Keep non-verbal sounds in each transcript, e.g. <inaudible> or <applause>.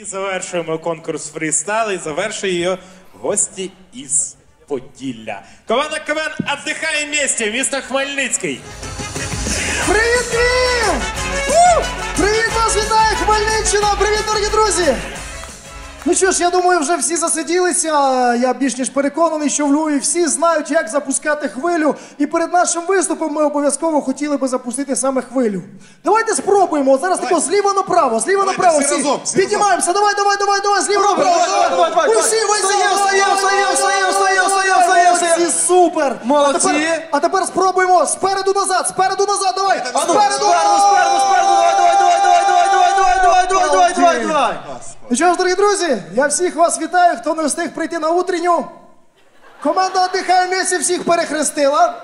І завершуємо конкурс фрістайл і завершує його гості із Поділля. Команда КВН «Отдихає місті, місто Хмельницький. Привіт, Київ! Привіт вас вітає Хмельниччина! Привіт, дорогі друзі! Ну що ж, я думаю, вже всі засиділися. Я більш ніж переконаний, що в Львові всі знають, як запускати хвилю. І перед нашим виступом ми обов'язково хотіли би запустити саме хвилю. Давайте спробуємо. От Зараз тако зліва направо, зліва Давайте, направо. всі разом, всі Піднімаємося. Давай, давай, давай, давай, зліва направо. давай, давай, давай, Усі, давай. ви Встаємо, встаємо, встаємо, встаємо, встаємо, давай, встаємо, молодці. Супер! Молодці. А тепер, а тепер спробуємо спереду назад, спереду назад, давай! Ну, Спереду! спереду, спереду, спереду, давай, давай, давай. Ну що ж, дорогі друзі, я всіх вас вітаю, хто не встиг прийти на утренню. Команда «Отдихає місці» всіх перехрестила.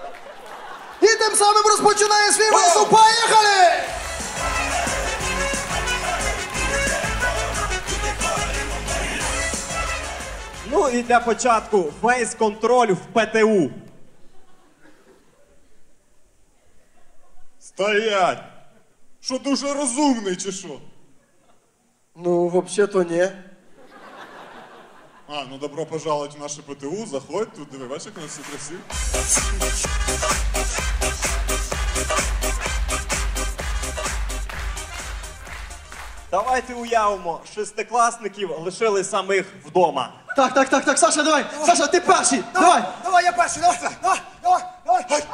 І тим самим розпочинає свій виступ. Поїхали! Ну і для початку фейс-контроль в ПТУ. Стоять! Що дуже розумний чи що? Ну, взагалі-то ні. А, ну добро пожаловать в наше ПТУ, заходь, тут диви, бачиш, як у нас все красиво. Давайте уявимо, шестикласників лишили самих вдома. Так, так, так, так, Саша, давай! Саша, ти перший! Давай! Давай, я перший, давай, давай, давай, давай.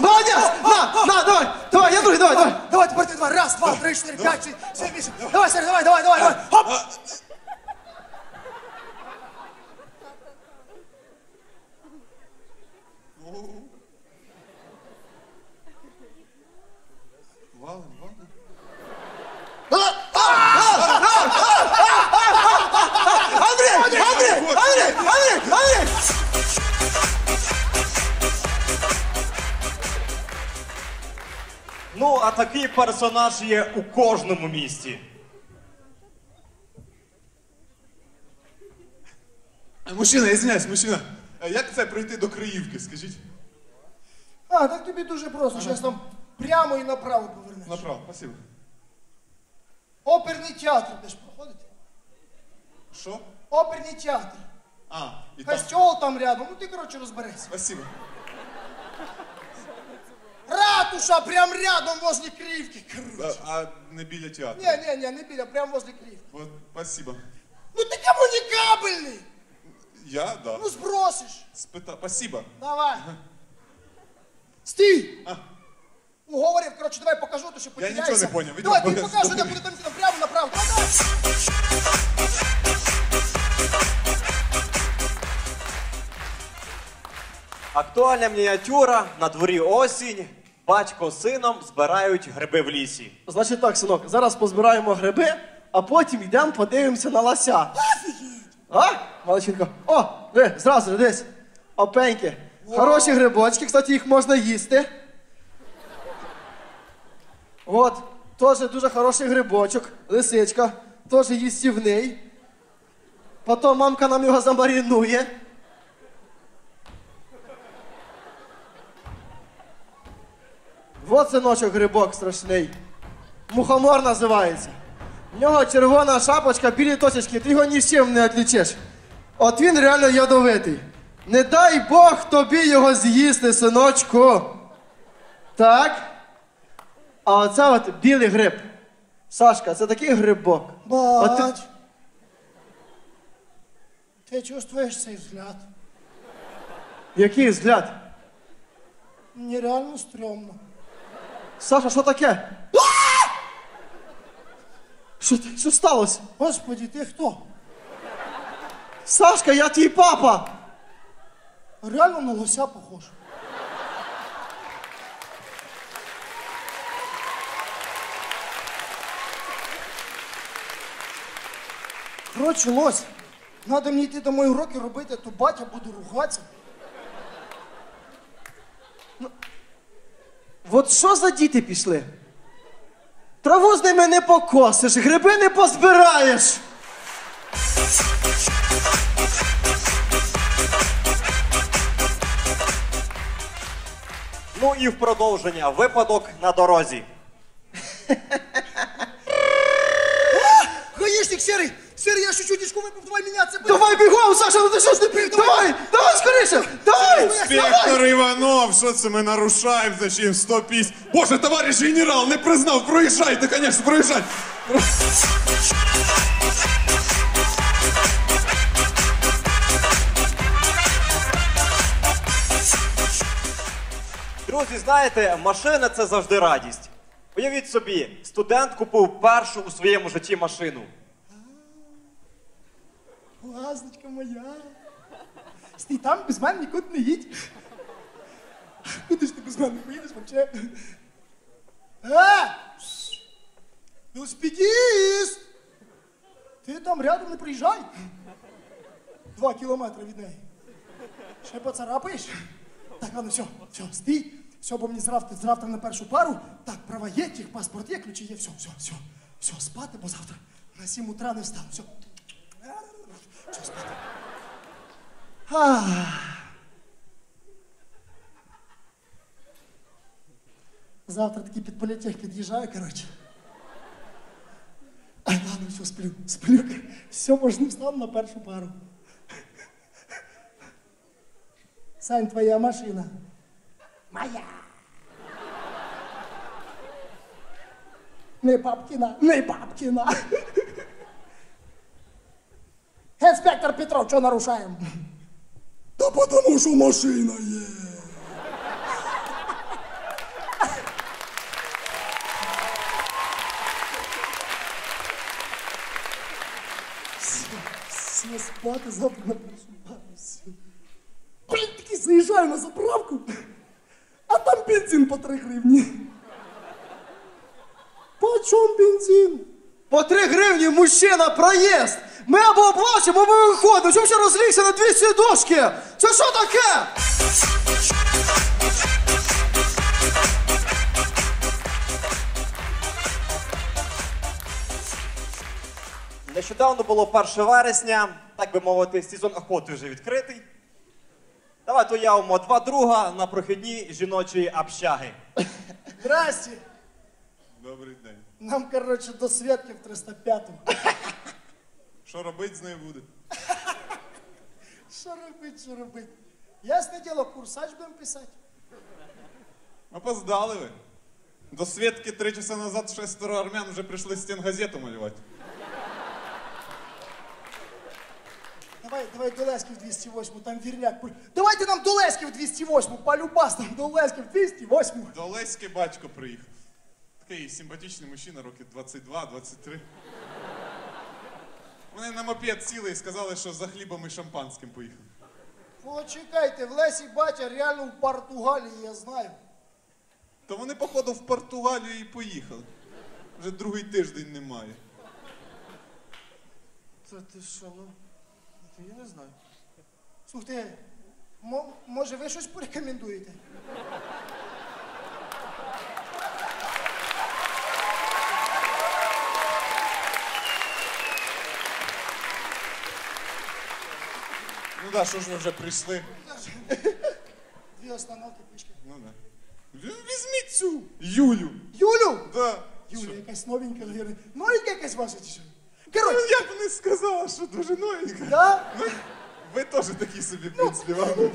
Молодець! На, на, давай! Давай, я другий, давай, давай! Давай, тепер ти два. Раз, два, три, чотири, п'ять, шість, сім, вісім. Давай, Сергій, давай, давай, давай, давай. Хоп! Валим, такий персонаж є у кожному місті. Е, Мужчина, извиняюсь, мужчина. Е, Як це пройти до Криївки, скажіть? А, так тобі дуже просто. Зараз там прямо і направо повернеш. Направо, спасибо. Оперний театр будеш проходити. Що? Оперний театр. А, і там. Костьол там рядом. Ну ти, коротше, розберешся. Спасибо. Ратуша прям рядом возле Кривки. А, а не біля театру. Не, не, не, не біля, прям возле Кривки. Вот, спасибо. Ну ти комунікабельний. Я, да. Ну сбросиш. Спита... Спасибо. Давай. Стій. А. Уговорив, коротше, давай покажу, то що Я потеряйся. нічого не поняв. Ідем, Давай, ти давай, покажу, де давай. буде там, там прямо направо. Давай. Актуальна мініатюра, на дворі осінь, Батько з сином збирають гриби в лісі. Значить так, синок, зараз позбираємо гриби, а потім йдемо подивимося на лося. А? Маличинка. О, ви, зразу, десь. Опеньки. Хороші грибочки, кстати, їх можна їсти. От, теж дуже хороший грибочок, лисичка, теж їстівний. Потім мамка нам його замарінує. Вот синочок грибок страшний. Мухомор називається. В нього червона шапочка, білі точечки, ти його ні з чим не відлічиш. От він реально ядовитий. Не дай Бог тобі його з'їсти, синочку. Так. А оце от білий гриб. Сашка, це такий грибок. От ти- Ти чувствуєш цей взгляд? Який взгляд? Мені реально стрьомно. Саша, що таке? Що, що сталося? Господи, ти хто? Сашка, я твій папа. Реально на лося похож. Коротше, лось, треба мені йти домой уроки робити, а то батя буде ругатися. От що за діти пішли? Траву з ними не покосиш, гриби не позбираєш. Ну і в продовження випадок на дорозі. <laughs> Гаїшник, серий! Серий, я чуть-чуть дішку випив, давай мінятися. Давай бігом, Саша, ну ти що ж не пив? Давай, давай скоріше, давай! Інспектор Іванов, що це ми нарушаємо? Зачем 150? Боже, товариш генерал, не признав, проїжджайте, конечно, проїжджайте. Друзі, знаєте, машина це завжди радість. Уявіть собі, студент купив першу у своєму житті машину. Лазничка моя. Стій там без мене нікуди не їдь. Куди ж ти без мене поїдеш вообще? Е! Велосипедист! Ти там рядом не приїжджай. Два кілометри від неї. Ще поцарапаєш? Так, ладно, все, все, стій. Все, бо мені завтра, завтра на першу пару. Так, права є, техпаспорт є, ключі є, все, все, все. Все, спати, бо завтра на 7 утра не встану. Все. Завтра таки під політех під'їжджаю, коротше. А ладно, все, сплю, сплю. Все, можна встану на першу пару. Сань, твоя машина. Моя. Не папкина, не папкина. Інспектор Петров, що нарушаємо? <laughs> Та потому що машина є. Все, все, спати завтра на першу пару, все. Блін, таки заїжджаю на заправку, а там бензин по 3 гривні. По чому бензин? По 3 гривні мужчина, проїзд! Ми або оплачуємо, або виходимо. Чому ще розлігся на дві сідушки? Це що таке? Нещодавно було 1 вересня, так би мовити, сезон охоти вже відкритий. Давайте уявимо два друга на прохідній жіночої общаги. Здрасте. Добрий день. Нам, короче, до Светки в 305-му. Що робити з нею буде? Що робить, що робить? Ясне діло, курсач будемо писати. Опоздали ви. До Свідки три часа назад шестеро армян вже прийшли стенгазету малювати. Давай, давай до Леськів 208, там вірняк. пуль- Давайте нам до Леськів 208, полюбас нам до Леськів 208. До Леськи батько приїхав. Такий симпатичний мужчина, років 22-23. Вони на мопед сіли і сказали, що за хлібом і шампанським поїхали. Почекайте, в Лесі батя реально в Португалії, я знаю. То вони, походу, в Португалію і поїхали. Вже другий тиждень немає. Та ти що, ну? Я не знаю. Слухайте, мо- може ви щось порекомендуєте? да, що ж ви вже прийшли? Дві остановки пішки. Ну да. Візьміть цю Юлю. Юлю! Да. Юля, Що? якась новенька, навірно. Новенька якась ваша чи що? Ну, Коротше, я б не сказала, що дуже новенька. да? Ну, ви теж такі собі, в принципі, вам. нормально.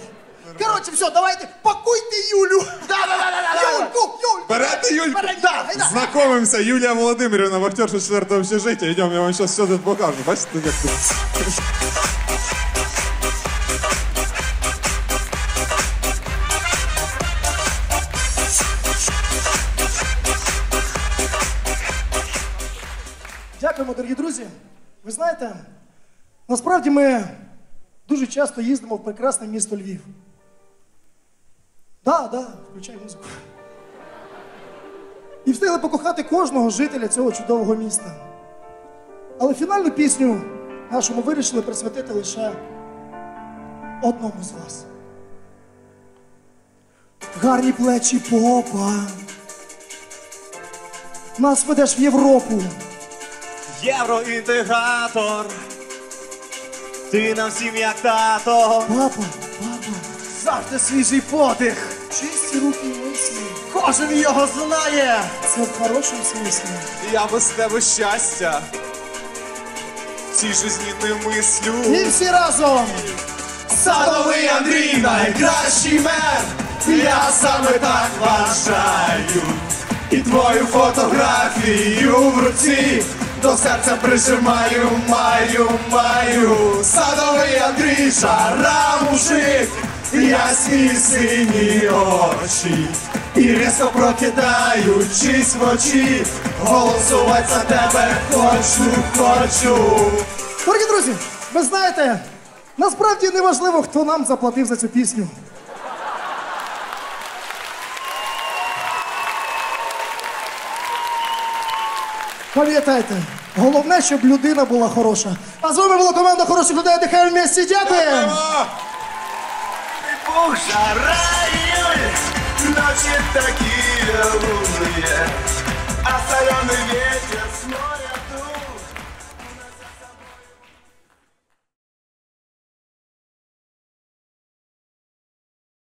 Коротше, все, давайте, пакуйте Юлю! Юльку, Юльку! Берете Юльку? Берете, да, гайда. Знакомимся, Юлія Володимирівна, вахтерша 4 общежиття. Йдемо, я вам зараз все тут покажу. Бачите, як тут? Ви знаєте, насправді ми дуже часто їздимо в прекрасне місто Львів. Да, да, включай музику. І встигли покохати кожного жителя цього чудового міста. Але фінальну пісню нашому вирішили присвятити лише одному з вас. Гарні плечі попа. Нас ведеш в Європу. Євроінтегратор. Ти нам всім як тато. Папа, папа, Завжди свіжий подих. чисті руки мислі. Кожен його знає. Це в хорошому смислі. Я без тебе щастя. В цій житті не мислю. І всі разом. Садовий Андрій найкращий мер. Я саме так вважаю. І твою фотографію в руці до серця прижимаю, маю, маю. Садовий Андрій, жара ясні сині очі. І різко прокидаючись вночі, голосувати за тебе хочу, хочу. Дорогі друзі, ви знаєте, насправді не важливо, хто нам заплатив за цю пісню. Пам'ятайте, головне, щоб людина була хороша. А з вами була команда хороших людей. Дихаємо вместе. Дякуємо! Ух, жара июль, ночи а соленый ветер снова